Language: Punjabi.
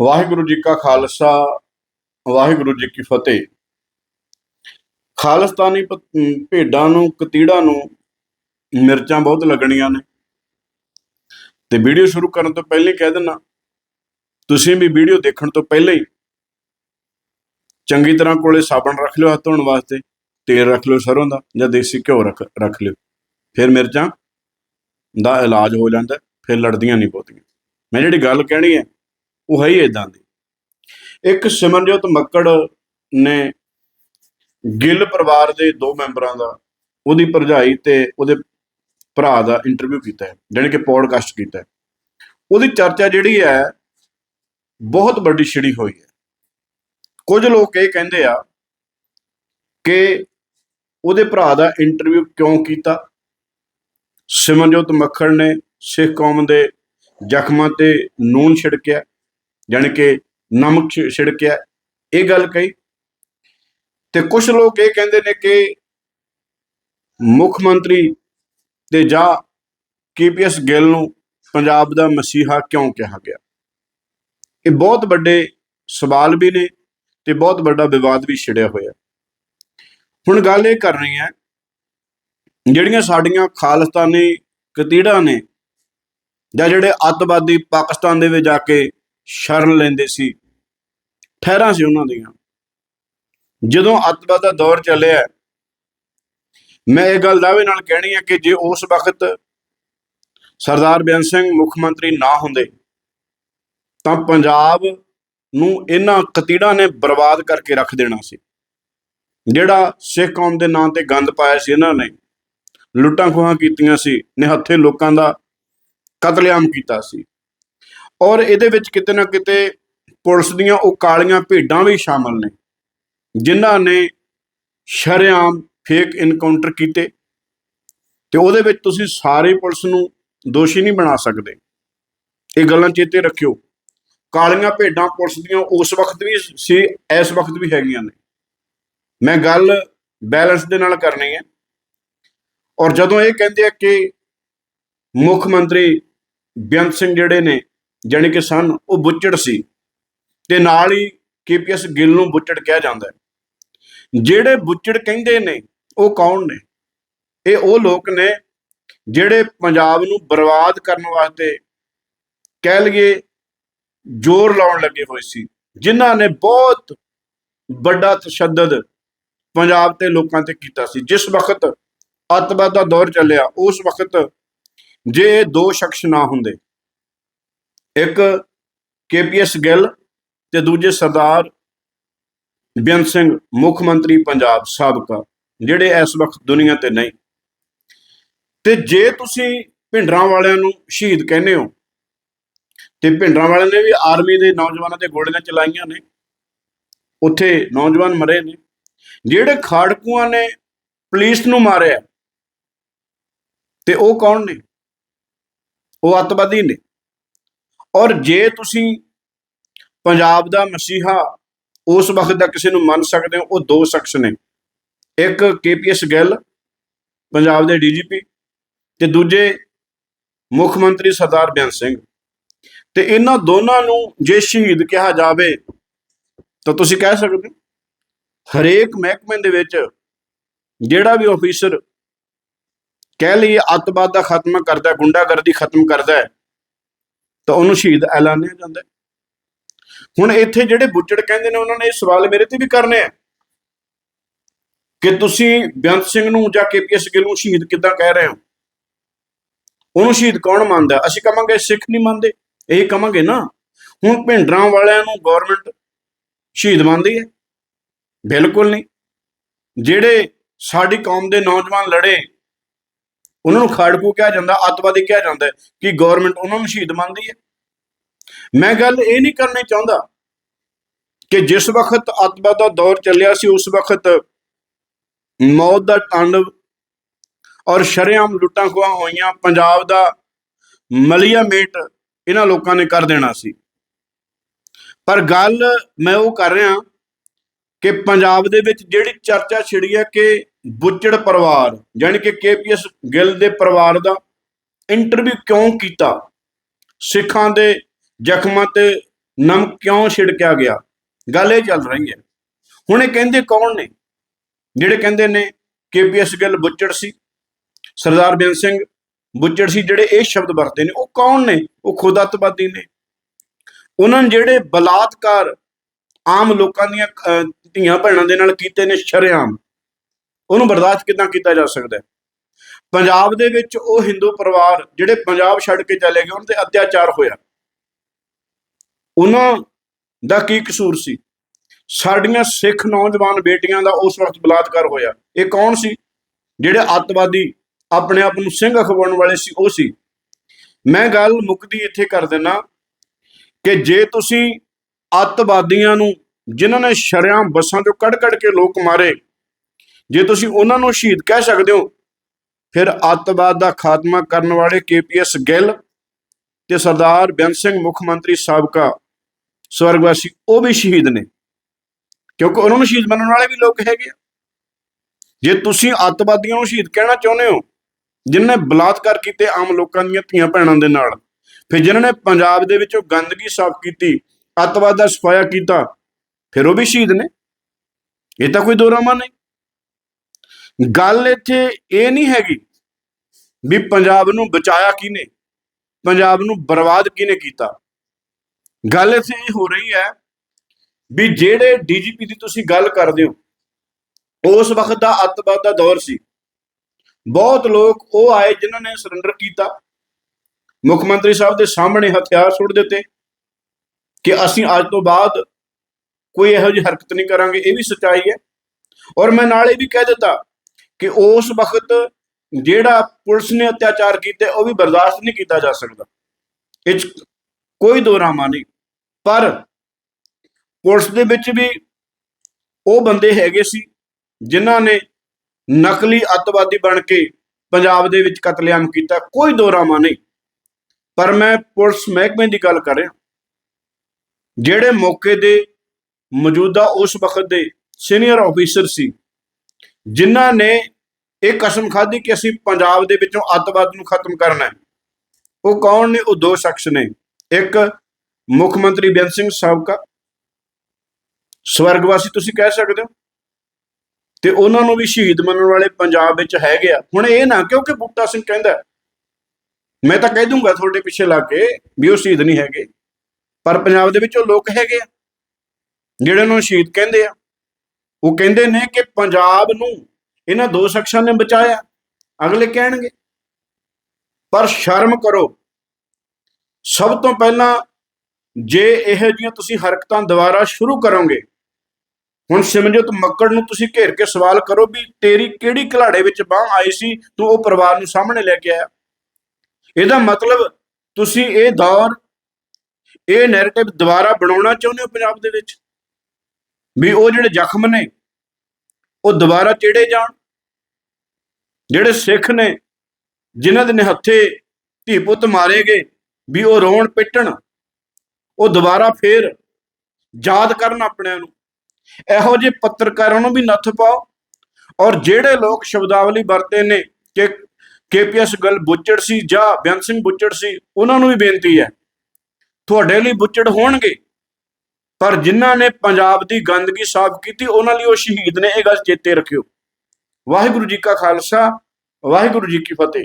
ਵਾਹਿਗੁਰੂ ਜੀ ਕਾ ਖਾਲਸਾ, ਵਾਹਿਗੁਰੂ ਜੀ ਕੀ ਫਤਿਹ। ਖਾਲਸਤਾਨੀ ਪ- ਭੇਡਾਂ ਨੂੰ, ਕਤੀੜਾਂ ਨੂੰ ਮਿਰਚਾਂ ਬਹੁਤ ਲੱਗਣੀਆਂ ਨੇ। ਤੇ ਵੀਡੀਓ ਸ਼ੁਰੂ ਕਰਨ ਤੋਂ ਪਹਿਲਾਂ ਹੀ ਕਹਿ ਦਿੰਨਾ, ਤੁਸੀਂ ਵੀ ਵੀਡੀਓ ਦੇਖਣ ਤੋਂ ਪਹਿਲਾਂ ਹੀ ਚੰਗੀ ਤਰ੍ਹਾਂ ਕੋਲੇ ਸਾਬਣ ਰੱਖ ਲਿਓ ਹੱਥ ਧੋਣ ਵਾਸਤੇ, ਤੇਲ ਰੱਖ ਲਿਓ ਸਰੋਂ ਦਾ ਜਾਂ ਦੇਸੀ ਘਿਓ ਰੱਖ ਰੱਖ ਲਿਓ। ਫਿਰ ਮਿਰਚਾਂ ਦਾ ਇਲਾਜ ਹੋ ਜਾਂਦਾ, ਫਿਰ ਲੜਦੀਆਂ ਨਹੀਂ ਬਹੁਤੀਆਂ। ਮੈਂ ਜਿਹੜੀ ਗੱਲ ਕਹਿਣੀ ਹੈ ਉਹ ਹੈ ਹੀ ਇਦਾਂ ਦੀ। ਇੱਕ ਸਿਮਰਜੋਤ ਮੱਕੜ ਨੇ ਗਿੱਲ ਪਰਿਵਾਰ ਦੇ ਦੋ ਮੈਂਬਰਾਂ ਦਾ ਉਹਦੀ ਭਰਜਾਈ ਤੇ ਉਹਦੇ ਭਰਾ ਦਾ ਇੰਟਰਵਿਊ ਕੀਤਾ ਹੈ, ਜਾਣੀ ਕਿ ਪੋਡਕਾਸਟ ਕੀਤਾ ਹੈ। ਉਹਦੀ ਚਰਚਾ ਜਿਹੜੀ ਹੈ, ਬਹੁਤ ਵੱਡੀ ਛਿੜੀ ਹੋਈ ਹੈ। ਕੁਝ ਲੋਕ ਇਹ ਕਹਿੰਦੇ ਆ ਕਿ ਉਹਦੇ ਭਰਾ ਦਾ ਇੰਟਰਵਿਊ ਕਿਉਂ ਕੀਤਾ? ਸਿਮਰਜੋਤ ਮੱਖਣ ਨੇ ਸਿੱਖ ਕੌਮ ਦੇ ਜ਼ਖਮਾਂ ਤੇ ਨੂਨ ਛਿੜਕਿਆ। ਜਾਣੀ ਕਿ ਨਮਕ ਛਿ- ਛਿੜਕਿਆ। ਇਹ ਗੱਲ ਕਹੀ। ਤੇ ਕੁਝ ਲੋਕ ਇਹ ਕਹਿੰਦੇ ਨੇ ਕਿ ਮੁੱਖ ਮੰਤਰੀ ਤੇ ਜਾਂ ਕੇਪੀਐਸ ਗਿੱਲ ਨੂੰ ਪੰਜਾਬ ਦਾ ਮਸੀਹਾ ਕਿਉਂ ਕਿਹਾ ਗਿਆ? ਇਹ ਬਹੁਤ ਵੱਡੇ ਸਵਾਲ ਵੀ ਨੇ ਤੇ ਬਹੁਤ ਵੱਡਾ ਵਿਵਾਦ ਵੀ ਛਿੜਿਆ ਹੋਇਆ। ਹੁਣ ਗੱਲ ਇਹ ਕਰਨੀ ਹੈ, ਜਿਹੜੀਆਂ ਸਾਡੀਆਂ ਖਾਲਸਤਾਨੀ ਕਤੀੜਾਂ ਨੇ ਜਾਂ ਜਿਹੜੇ ਅੱਤਵਾਦੀ ਪਾਕਿਸਤਾਨ ਦੇ ਵਿੱਚ ਜਾ ਕੇ ਸ਼ਰਨ ਲੈਂਦੇ ਸੀ। ਠਹਿਰਾਂ ਸੀ ਉਹਨਾਂ ਦੀਆਂ। ਜਦੋਂ ਅੱਤਵਾਦ ਦਾ ਦੌਰ ਚੱਲਿਆ, ਮੈਂ ਇਹ ਗੱਲ ਦਾਅਵੇ ਨਾਲ ਕਹਿਣੀ ਹੈ ਕਿ ਜੇ ਉਸ ਵਕਤ ਸਰਦਾਰ ਬੇਅੰਤ ਸਿੰਘ ਮੁੱਖ ਮੰਤਰੀ ਨਾ ਹੁੰਦੇ, ਤਾਂ ਪੰਜਾਬ ਨੂੰ ਇਹਨਾਂ ਕਤੀੜਾਂ ਨੇ ਬਰਬਾਦ ਕਰਕੇ ਰੱਖ ਦੇਣਾ ਸੀ। ਜਿਹੜਾ ਸਿੱਖ ਕੌਮ ਦੇ ਨਾਂ ਤੇ ਗੰਦ ਪਾਇਆ ਸੀ ਇਹਨਾਂ ਨੇ, ਲੁੱਟਾਂ ਖੋਹਾਂ ਕੀਤੀਆਂ ਸੀ, ਨਿਹੱਥੇ ਲੋਕਾਂ ਦਾ ਕਤਲੇਆਮ ਕੀਤਾ ਸੀ। ਔਰ ਇਹਦੇ ਵਿੱਚ ਕਿਤੇ ਨਾ ਕਿਤੇ ਪੁਲਿਸ ਦੀਆਂ ਉਹ ਕਾਲੀਆਂ ਭੇਡਾਂ ਵੀ ਸ਼ਾਮਲ ਨੇ, ਜਿਨ੍ਹਾਂ ਨੇ ਸ਼ਰੇਆਮ ਫੇਕ ਇਨਕਾਊਂਟਰ ਕੀਤੇ ਤੇ ਉਹਦੇ ਵਿੱਚ ਤੁਸੀਂ ਸਾਰੇ ਪੁਲਿਸ ਨੂੰ ਦੋਸ਼ੀ ਨਹੀਂ ਬਣਾ ਸਕਦੇ। ਇਹ ਗੱਲਾਂ ਚੇਤੇ ਰੱਖਿਓ। ਕਾਲੀਆਂ ਭੇਡਾਂ ਪੁਲਿਸ ਦੀਆਂ ਉਸ ਵਕਤ ਵੀ ਸੀ, ਇਸ ਵਕਤ ਵੀ ਹੈਗੀਆਂ ਨੇ। ਮੈਂ ਗੱਲ ਬੈਲੈਂਸ ਦੇ ਨਾਲ ਕਰਨੀ ਹੈ। ਔਰ ਜਦੋਂ ਇਹ ਕਹਿੰਦੇ ਆ ਕਿ ਮੁੱਖ ਮੰਤਰੀ ਬੇਅੰਤ ਸਿੰਘ ਜਿਹੜੇ ਨੇ ਜਾਣੀ ਕਿ ਸਨ, ਉਹ ਬੁੱਚੜ ਸੀ। ਤੇ ਨਾਲ ਹੀ ਕੇਪੀਐਸ ਗਿੱਲ ਨੂੰ ਬੁੱਚੜ ਕਿਹਾ ਜਾਂਦਾ ਹੈ। ਜਿਹੜੇ ਬੁੱਚੜ ਕਹਿੰਦੇ ਨੇ, ਉਹ ਕੌਣ ਨੇ? ਇਹ ਉਹ ਲੋਕ ਨੇ ਜਿਹੜੇ ਪੰਜਾਬ ਨੂੰ ਬਰਬਾਦ ਕਰਨ ਵਾਸਤੇ ਕਹਿ ਲਈਏ ਜ਼ੋਰ ਲਾਉਣ ਲੱਗੇ ਹੋਏ ਸੀ। ਜਿਨ੍ਹਾਂ ਨੇ ਬਹੁਤ ਵੱਡਾ ਤਸ਼ੱਦਦ ਪੰਜਾਬ ਦੇ ਲੋਕਾਂ ਤੇ ਕੀਤਾ ਸੀ। ਜਿਸ ਵਕਤ ਅੱਤਵਾਦ ਦਾ ਦੌਰ ਚੱਲਿਆ, ਉਸ ਵਕਤ ਜੇ ਇਹ ਦੋ ਸ਼ਖਸ ਨਾ ਹੁੰਦੇ ਇੱਕ ਕੇਪੀਐਸ ਗਿੱਲ ਤੇ ਦੂਜੇ ਸਰਦਾਰ ਬੇਅੰਤ ਸਿੰਘ, ਮੁੱਖ ਮੰਤਰੀ ਪੰਜਾਬ ਸਾਬਕਾ, ਜਿਹੜੇ ਇਸ ਵਕਤ ਦੁਨੀਆ ਤੇ ਨਹੀਂ। ਤੇ ਜੇ ਤੁਸੀਂ ਭਿੰਡਰਾਂ ਵਾਲਿਆਂ ਨੂੰ ਸ਼ਹੀਦ ਕਹਿੰਦੇ ਹੋ, ਤੇ ਭਿੰਡਰਾਂ ਵਾਲਿਆਂ ਨੇ ਵੀ ਆਰਮੀ ਦੇ ਨੌਜਵਾਨਾਂ ਤੇ ਗੋਲੀਆਂ ਚਲਾਈਆਂ ਨੇ, ਉੱਥੇ ਨੌਜਵਾਨ ਮਰੇ ਨੇ। ਜਿਹੜੇ ਖਾੜਕੂਆਂ ਨੇ ਪੁਲਿਸ ਨੂੰ ਮਾਰਿਆ, ਤੇ ਉਹ ਕੌਣ ਨੇ? ਉਹ ਅੱਤਵਾਦੀ ਨੇ। ਔਰ ਜੇ ਤੁਸੀਂ ਪੰਜਾਬ ਦਾ ਮਸੀਹਾ ਉਸ ਵਕਤ ਦਾ ਕਿਸੇ ਨੂੰ ਮੰਨ ਸਕਦੇ ਹੋ, ਉਹ ਦੋ ਸ਼ਖਸ ਨੇ। ਇੱਕ ਕੇਪੀਐਸ ਗਿੱਲ, ਪੰਜਾਬ ਦੇ ਡੀਜੀਪੀ ਤੇ ਦੂਜੇ ਮੁੱਖ ਮੰਤਰੀ ਸਰਦਾਰ ਬੇਅੰਤ ਸਿੰਘ। ਤੇ ਇਹਨਾਂ ਦੋਨਾਂ ਨੂੰ ਜੇ ਸ਼ਹੀਦ ਕਿਹਾ ਜਾਵੇ, ਤਾਂ ਤੁਸੀਂ ਕਹਿ ਸਕਦੇ ਹੋ, ਹਰੇਕ ਮਹਿਕਮੇ ਦੇ ਵਿੱਚ ਜਿਹੜਾ ਵੀ ਅਫੀਸਰ ਕਹਿ ਲਈਏ ਅੱਤਵਾਦ ਦਾ ਖਾਤਮਾ ਕਰਦਾ, ਗੁੰਡਾਗਰਦੀ ਖਤਮ ਕਰਦਾ ਹੈ ਤਾਂ ਉਹਨੂੰ ਸ਼ਹੀਦ ਐਲਾਨਿਆ ਜਾਂਦਾ ਹੁਣ ਇੱਥੇ ਜਿਹੜੇ ਬੁੱਚੜ ਕਹਿੰਦੇ ਨੇ, ਉਹਨਾਂ ਨੇ ਇਹ ਸਵਾਲ ਮੇਰੇ ਤੇ ਵੀ ਕਰਨੇ ਆ ਕਿ ਤੁਸੀਂ ਬੇਅੰਤ ਸਿੰਘ ਨੂੰ ਜਾਂ ਕੇਪੀਐਸ ਗਿੱਲ ਨੂੰ ਸ਼ਹੀਦ ਕਿੱਦਾਂ ਕਹਿ ਰਹੇ ਹੋ? ਉਹਨੂੰ ਸ਼ਹੀਦ ਕੌਣ ਮੰਨਦਾ ਅਸੀਂ ਕਹਾਂਗੇ ਸਿੱਖ ਨਹੀਂ ਮੰਨਦੇ, ਇਹ ਕਹਾਂਗੇ ਨਾ। ਹੁਣ ਭਿੰਡਰਾਂ ਵਾਲਿਆਂ ਨੂੰ ਗਵਰਨਮੈਂਟ ਸ਼ਹੀਦ ਮੰਨਦੀ ਹੈ। ਬਿਲਕੁਲ ਨਹੀਂ। ਜਿਹੜੇ ਸਾਡੀ ਕੌਮ ਦੇ ਨੌਜਵਾਨ ਲੜੇ ਉਹਨਾਂ ਨੂੰ ਖਾੜਕੂ ਕਿਹਾ ਜਾਂਦਾ ਅੱਤਵਾਦੀ ਕਿਹਾ ਜਾਂਦਾ ਕਿ ਗਵਰਨਮੈਂਟ ਉਹਨਾਂ ਨੂੰ ਸ਼ਹੀਦ ਮੰਨਦੀ ਹੈ। ਮੈਂ ਗੱਲ ਇਹ ਨਹੀਂ ਕਰਨੀ ਚਾਹੁੰਦਾ ਕਿ ਜਿਸ ਵਕਤ ਅੱਤਵਾਦ ਦਾ ਦੌਰ ਚੱਲਿਆ ਸੀ ਉਸ ਵਕਤ ਮੌਤ ਦਾ ਤਾਂਡਵ ਔਰ ਸ਼ਰੇਆਮ ਲੁੱਟਾਂ ਖੋਹਾਂ ਹੋਈਆਂ ਪੰਜਾਬ ਦਾ ਮਲੀਆ ਮੇਟ ਇਹਨਾਂ ਲੋਕਾਂ ਨੇ ਕਰ ਦੇਣਾ ਸੀ। ਪਰ ਗੱਲ ਮੈਂ ਉਹ ਕਰ ਰਿਹਾ ਕਿ ਪੰਜਾਬ ਦੇ ਵਿੱਚ ਜਿਹੜੀ ਚਰਚਾ ਛਿੜੀ ਹੈ ਕਿ ਬੁੱਚੜ ਪਰਿਵਾਰ ਯਾਨੀ ਕਿ ਕੇਪੀਐਸ ਗਿੱਲ ਦੇ ਪਰਿਵਾਰ ਦਾ ਇੰਟਰਵਿਊ ਕਿਉਂ ਕੀਤਾ? ਸਿੱਖਾਂ ਦੇ ਜ਼ਖਮਾਂ ਤੇ ਨਮਕ ਕਿਉਂ ਛਿੜਕਿਆ ਗਿਆ? ਗੱਲ ਇਹ ਚੱਲ ਰਹੀ ਹੈ। ਹੁਣ ਇਹ ਕਹਿੰਦੇ ਕੌਣ ਨੇ? ਜਿਹੜੇ ਕਹਿੰਦੇ ਨੇ ਕੇਪੀਐਸ ਗਿੱਲ ਬੁੱਚੜ ਸੀ, ਸਰਦਾਰ ਬੇਨ ਸਿੰਘ ਬੁੱਚੜ ਸੀ, ਜਿਹੜੇ ਇਹ ਸ਼ਬਦ ਵਰਤੇ ਨੇ, ਉਹ ਕੌਣ ਨੇ? ਉਹ ਖੁਦ ਅੱਤਵਾਦੀ ਨੇ। ਉਹਨਾਂ ਨੇ ਜਿਹੜੇ ਬਲਾਤਕਾਰ ਆਮ ਲੋਕਾਂ ਦੀਆਂ ਧੀਆਂ ਭੈਣਾਂ ਦੇ ਨਾਲ ਕੀਤੇ ਨੇ ਸ਼ਰੇਆਮ ਉਹਨੂੰ ਬਰਦਾਸ਼ਤ ਕਿਦਾਂ ਕੀਤਾ ਜਾ ਸਕਦਾ ਪੰਜਾਬ ਦੇ ਵਿੱਚ ਉਹ ਹਿੰਦੂ ਪਰਿਵਾਰ ਜਿਹੜੇ ਪੰਜਾਬ ਛੱਡ ਕੇ ਚਲੇ ਗਏ, ਉਹਨਾਂ ਤੇ ਅਤਿਆਚਾਰ ਹੋਇਆ। ਉਹਨਾਂ ਦਾ ਕੀ ਕਸੂਰ ਸੀ? ਸਾਡੀਆਂ ਸਿੱਖ ਨੌਜਵਾਨ ਬੇਟੀਆਂ ਦਾ ਉਸ ਵਕਤ ਬਲਾਤਕਾਰ ਹੋਇਆ। ਇਹ ਕੌਣ ਸੀ? ਜਿਹੜੇ ਅੱਤਵਾਦੀ ਆਪਣੇ ਆਪ ਨੂੰ ਸਿੰਘ ਅਖਵਾਉਣ ਵਾਲੇ ਸੀ, ਉਹ ਸੀ। ਮੈਂ ਗੱਲ ਮੁੱਕਦੀ ਇੱਥੇ ਕਰ ਦਿੰਨਾ ਕਿ ਜੇ ਤੁਸੀਂ ਅੱਤਵਾਦੀਆਂ ਨੂੰ, ਜਿਨ੍ਹਾਂ ਨੇ ਸ਼ਰਿਆਂ ਬੱਸਾਂ ਚੋਂ ਕੱਢ-ਕੱਢ ਕੇ ਲੋਕ ਮਾਰੇ ਜੇ ਤੁਸੀਂ ਉਹਨਾਂ ਨੂੰ ਸ਼ਹੀਦ ਕਹਿ ਸਕਦੇ ਹੋ, ਫਿਰ ਅੱਤਵਾਦ ਦਾ ਖਾਤਮਾ ਕਰਨ ਵਾਲੇ ਕੇਪੀਐਸ ਗਿੱਲ ਤੇ ਸਰਦਾਰ ਬੇਅੰਤ ਸਿੰਘ ਮੁੱਖ ਮੰਤਰੀ ਸਾਬਕਾ ਸਵਰਗਵਾਸੀ ਉਹ ਵੀ ਸ਼ਹੀਦ ਨੇ। ਕਿਉਂਕਿ ਉਹਨਾਂ ਨੂੰ ਸ਼ਹੀਦ ਮੰਨਣ ਵਾਲੇ ਵੀ ਲੋਕ ਹੈਗੇ ਆ। ਜੇ ਤੁਸੀਂ ਅੱਤਵਾਦੀਆਂ ਨੂੰ ਸ਼ਹੀਦ ਕਹਿਣਾ ਚਾਹੁੰਦੇ ਹੋ, ਜਿਨ੍ਹਾਂ ਨੇ ਬਲਾਤਕਾਰ ਕੀਤੇ ਆਮ ਲੋਕਾਂ ਦੀਆਂ ਧੀਆਂ ਭੈਣਾਂ ਦੇ ਨਾਲ, ਫਿਰ ਜਿਨ੍ਹਾਂ ਨੇ ਪੰਜਾਬ ਦੇ ਵਿੱਚੋਂ ਗੰਦਗੀ ਸਾਫ਼ ਕੀਤੀ, ਅੱਤਵਾਦ ਦਾ ਸਫਾਇਆ ਕੀਤਾ, ਫਿਰ ਉਹ ਵੀ ਸ਼ਹੀਦ ਨੇ। ਇਹ ਤਾਂ ਕੋਈ ਦੋਰਾਮਾ ਨਹੀਂ। ਗੱਲ ਇੱਥੇ ਇਹ ਨਹੀਂ ਹੈਗੀ ਵੀ ਪੰਜਾਬ ਨੂੰ ਬਚਾਇਆ ਕਿਹਨੇ, ਪੰਜਾਬ ਨੂੰ ਬਰਬਾਦ ਕਿਹਨੇ ਕੀਤਾ। ਗੱਲ ਇੱਥੇ ਇਹ ਹੋ ਰਹੀ ਹੈ ਵੀ ਜਿਹੜੇ ਡੀਜੀਪੀ ਦੀ ਤੁਸੀਂ ਗੱਲ ਕਰਦੇ ਹੋ, ਉਸ ਵਕਤ ਦਾ ਅੱਤਵਾਦ ਦਾ ਦੌਰ ਸੀ। ਬਹੁਤ ਲੋਕ ਉਹ ਆਏ ਜਿਨ੍ਹਾਂ ਨੇ ਸਰੈਂਡਰ ਕੀਤਾ। ਮੁੱਖ ਮੰਤਰੀ ਸਾਹਿਬ ਦੇ ਸਾਹਮਣੇ ਹਥਿਆਰ ਸੁੱਟ ਦਿੱਤੇ ਕਿ ਅਸੀਂ ਅੱਜ ਤੋਂ ਬਾਅਦ ਕੋਈ ਇਹੋ ਜਿਹੀ ਹਰਕਤ ਨਹੀਂ ਕਰਾਂਗੇ, ਇਹ ਵੀ ਸੱਚਾਈ ਹੈ। ਔਰ ਮੈਂ ਨਾਲ ਇਹ ਵੀ ਕਹਿ ਦਿੱਤਾ ਕਿ ਉਸ ਵਕਤ ਜਿਹੜਾ ਪੁਲਿਸ ਨੇ ਅਤਿਆਚਾਰ ਕੀਤੇ, ਉਹ ਵੀ ਬਰਦਾਸ਼ਤ ਨਹੀਂ ਕੀਤਾ ਜਾ ਸਕਦਾ। ਇਹ 'ਚ ਕੋਈ ਦੋਰਾਮਾ ਨਹੀਂ। ਪਰ ਪੁਲਿਸ ਦੇ ਵਿੱਚ ਵੀ ਉਹ ਬੰਦੇ ਹੈਗੇ ਸੀ, ਜਿਨ੍ਹਾਂ ਨੇ ਨਕਲੀ ਅੱਤਵਾਦੀ ਬਣ ਕੇ ਪੰਜਾਬ ਦੇ ਵਿੱਚ ਕਤਲੇਆਮ ਕੀਤਾ। ਕੋਈ ਦੋਰਾਮਾ ਨਹੀਂ। ਪਰ ਮੈਂ ਪੁਲਿਸ ਮਹਿਕਮੇ ਦੀ ਗੱਲ ਕਰ ਰਿਹਾ। ਜਿਹੜੇ ਮੌਕੇ ਦੇ ਮੌਜੂਦਾ ਉਸ ਵਕਤ ਦੇ ਸੀਨੀਅਰ ਆਫੀਸਰ ਸੀ ਜਿਨ੍ਹਾਂ ਨੇ ਇਹ ਕਸਮ ਖਾਧੀ ਕਿ ਅਸੀਂ ਪੰਜਾਬ ਦੇ ਵਿੱਚੋਂ ਅੱਤਵਾਦ ਨੂੰ ਖਤਮ ਕਰਨਾ ਹੈ। ਉਹ ਕੌਣ ਨੇ? ਉਹ ਦੋ ਸ਼ਖਸ ਨੇ। ਇੱਕ ਮੁੱਖ ਮੰਤਰੀ ਬੇਅੰਤ ਸਿੰਘ ਸਾਬਕਾ। ਸਵਰਗਵਾਸੀ ਤੁਸੀਂ ਕਹਿ ਸਕਦੇ ਹੋ। ਤੇ ਉਹਨਾਂ ਨੂੰ ਵੀ ਸ਼ਹੀਦ ਮੰਨਣ ਵਾਲੇ ਪੰਜਾਬ ਵਿੱਚ ਹੈਗੇ ਆ। ਹੁਣ ਇਹ ਨਾ, ਕਿਉਂਕਿ ਬੂਟਾ ਸਿੰਘ ਕਹਿੰਦਾ ਮੈਂ ਤਾਂ ਕਹਿ ਦੂੰਗਾ ਤੁਹਾਡੇ ਪਿੱਛੇ ਲਾ ਕੇ ਵੀ ਉਹ ਸ਼ਹੀਦ ਨਹੀਂ ਹੈਗੇ। ਪਰ ਪੰਜਾਬ ਦੇ ਵਿੱਚ ਉਹ ਲੋਕ ਹੈਗੇ ਆ, ਜਿਹੜੇ ਉਹਨਾਂ ਨੂੰ ਸ਼ਹੀਦ ਕਹਿੰਦੇ ਆ। ਉਹ ਕਹਿੰਦੇ ਨੇ ਕਿ ਪੰਜਾਬ ਨੂੰ ਇਹਨਾਂ ਦੋ ਸ਼ਖਸਾਂ ਨੇ ਬਚਾਇਆ। ਅਗਲੇ ਕਹਿਣਗੇ, ਪਰ ਸ਼ਰਮ ਕਰੋ। ਸਭ ਤੋਂ ਪਹਿਲਾਂ ਜੇ ਇਹੋ ਜਿਹੀਆਂ ਤੁਸੀਂ ਹਰਕਤਾਂ ਦੁਬਾਰਾ ਸ਼ੁਰੂ ਕਰੋਗੇ, ਹੁਣ ਸਿਮਰਜੋਤ ਮੱਕੜ ਨੂੰ ਤੁਸੀਂ ਘੇਰ ਕੇ ਸਵਾਲ ਕਰੋ ਵੀ ਤੇਰੀ ਕਿਹੜੀ ਘਲਾੜੇ ਵਿੱਚ ਬਾਹ ਆਈ ਸੀ, ਤੂੰ ਉਹ ਪਰਿਵਾਰ ਨੂੰ ਸਾਹਮਣੇ ਲੈ ਕੇ ਆਇਆ। ਇਹਦਾ ਮਤਲਬ ਤੁਸੀਂ ਇਹ ਦੌਰ, ਇਹ ਨੈਰੇਟਿਵ ਦੁਬਾਰਾ ਬਣਾਉਣਾ ਚਾਹੁੰਦੇ ਹੋ ਪੰਜਾਬ ਦੇ ਵਿੱਚ? ਵੀ ਉਹ ਜਿਹੜੇ ਜ਼ਖਮ ਨੇ, ਉਹ ਦੁਬਾਰਾ ਚਿੜੇ ਜਾਣ। ਜਿਹੜੇ ਸਿੱਖ ਨੇ, ਜਿਨ੍ਹਾਂ ਦੇ ਨਿਹੱਥੇ ਧੀ ਪੁੱਤ ਮਾਰੇ ਗਏ, ਵੀ ਉਹ ਰੋਣ ਪਿੱਟਣ, ਉਹ ਦੁਬਾਰਾ ਫੇਰ ਯਾਦ ਕਰਨ ਆਪਣਿਆਂ ਨੂੰ। ਇਹੋ ਜਿਹੇ ਪੱਤਰਕਾਰਾਂ ਨੂੰ ਵੀ ਨੱਥ ਪਾਓ। ਔਰ ਜਿਹੜੇ ਲੋਕ ਸ਼ਬਦਾਵਲੀ ਵਰਤੇ ਨੇ, ਕਿ ਕੇਪੀਐਸ ਗੱਲ ਬੁੱਚੜ ਸੀ ਜਾਂ ਬੇਅੰਤ ਸਿੰਘ ਬੁੱਚੜ ਸੀ, ਉਹਨਾਂ ਨੂੰ ਵੀ ਬੇਨਤੀ ਹੈ, ਤੁਹਾਡੇ ਲਈ ਬੁੱਚੜ ਹੋਣਗੇ। ਪਰ ਜਿਨ੍ਹਾਂ ਨੇ ਪੰਜਾਬ ਦੀ ਗੰਦਗੀ ਸਾਫ਼ ਕੀਤੀ, ਉਹਨਾਂ ਲਈ ਉਹ ਸ਼ਹੀਦ ਨੇ, ਇਹ ਗੱਲ ਚੇਤੇ ਰੱਖਿਓ। ਵਾਹਿਗੁਰੂ ਜੀ ਕਾ ਖਾਲਸਾ, ਵਾਹਿਗੁਰੂ ਜੀ ਕੀ ਫਤਿਹ।